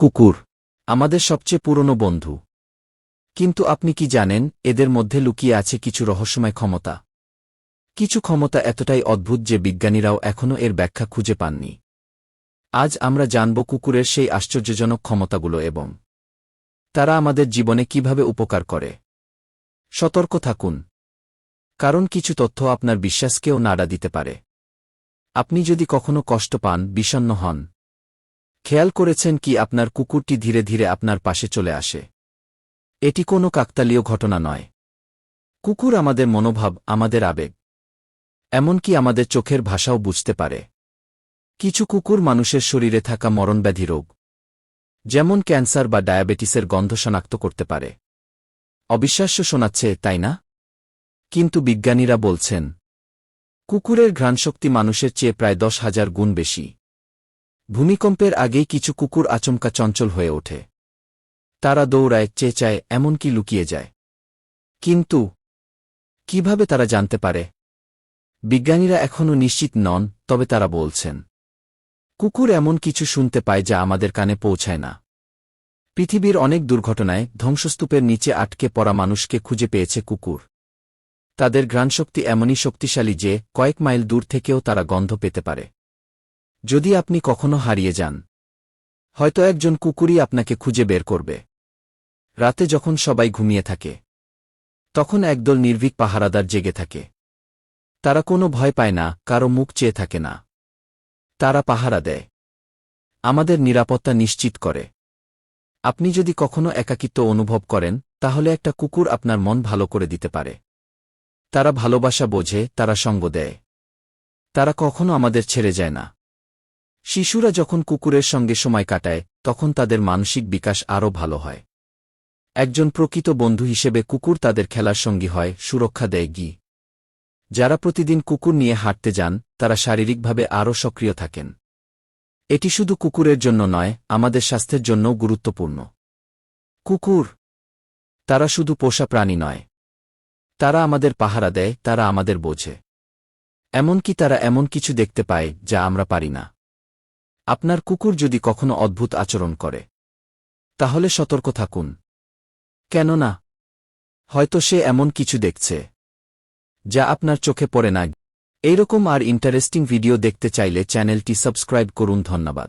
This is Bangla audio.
কুকুর, আমাদের সবচেয়ে পুরনো বন্ধু। কিন্তু আপনি কি জানেন, এদের মধ্যে লুকিয়ে আছে কিছু রহস্যময় ক্ষমতা। কিছু ক্ষমতা এতটাই অদ্ভুত যে বিজ্ঞানীরাও এখনও এর ব্যাখ্যা খুঁজে পাননি। আজ আমরা জানব কুকুরের সেই আশ্চর্যজনক ক্ষমতাগুলো এবং তারা আমাদের জীবনে কীভাবে উপকার করে। সতর্ক থাকুন। কারণ কিছু তথ্য আপনার বিশ্বাসকেও নাড়া দিতে পারে। আপনি যদি কখনো কষ্ট পান, বিষণ্ণ হন খেয়াল করেছেন কি আপনার কুকুরটি ধীরে ধীরে আপনার পাশে চলে আসে। এটি কোনো কাকতালীয় ঘটনা নয়। কুকুর আমাদের মনোভাব, আমাদের আবেগ। এমনকি আমাদের চোখের ভাষাও বুঝতে পারে। কিছু কুকুর মানুষের শরীরে থাকা মরণব্যাধি রোগ, যেমন ক্যান্সার বা ডায়াবেটিসের গন্ধ শনাক্ত করতে পারে। অবিশ্বাস্য শোনাচ্ছে, তাই না? কিন্তু বিজ্ঞানীরা বলছেন, কুকুরের ঘ্রাণশক্তি মানুষের চেয়ে প্রায় দশ হাজার গুণ বেশি। ভূমিকম্পের আগেই কিছু কুকুর আচমকা চঞ্চল হয়ে ওঠে। তারা দৌড়ায়, চেঁচায়, এমনকি লুকিয়ে যায়। কিন্তু, কীভাবে তারা জানতে পারে? বিজ্ঞানীরা এখনও নিশ্চিত নন, তবে তারা বলছেন, কুকুর এমন কিছু শুনতে পায় যা আমাদের কানে পৌঁছায় না। পৃথিবীর অনেক দুর্ঘটনায় ধ্বংসস্তূপের নিচে আটকে পড়া মানুষকে খুঁজে পেয়েছে কুকুর। তাদের ঘ্রাণশক্তি এমনই শক্তিশালী যে কয়েক মাইল দূর থেকেও তারা গন্ধ পেতে পারে। যদি আপনি কখনো হারিয়ে যান। হয়তো একজন কুকুরই আপনাকে খুঁজে বের করবে। রাতে যখন সবাই ঘুমিয়ে থাকে, তখন একদল নির্ভীক পাহারাদার জেগে থাকে। তারা কোনো ভয় পায় না, কারও মুখ চেয়ে থাকে না। তারা পাহারা দেয়। আমাদের নিরাপত্তা নিশ্চিত করে। আপনি যদি কখনো একাকিত্ব অনুভব করেন, তাহলে একটা কুকুর আপনার মন ভালো করে দিতে পারে। তারা ভালোবাসা বোঝে, তারা সঙ্গ দেয়। তারা কখনো আমাদের ছেড়ে যায় না। শিশুরা যখন কুকুরের সঙ্গে সময় কাটায়, তখন তাদের মানসিক বিকাশ আরও ভালো হয়। একজন প্রকৃত বন্ধু হিসেবে কুকুর তাদের খেলার সঙ্গী হয়, সুরক্ষা দেয় গি। যারা প্রতিদিন কুকুর নিয়ে হাঁটতে যান, তারা শারীরিকভাবে আরও সক্রিয় থাকেন। এটি শুধু কুকুরের জন্য নয়, আমাদের স্বাস্থ্যের জন্যও গুরুত্বপূর্ণ। কুকুর! তারা শুধু পোষা প্রাণী নয়। তারা আমাদের পাহারা দেয়, তারা আমাদের বোঝে। এমনকি তারা এমন কিছু দেখতে পায়, যা আমরা পারি না। আপনার কুকুর যদি কখনো অদ্ভুত আচরণ করে, তাহলে সতর্ক থাকুন। কেননা, হয়তো সে এমন কিছু দেখছে, যা আপনার চোখে পড়ে না। এইরকম আর ইন্টারেস্টিং ভিডিও দেখতে চাইলে চ্যানেলটি সাবস্ক্রাইব করুন, ধন্যবাদ।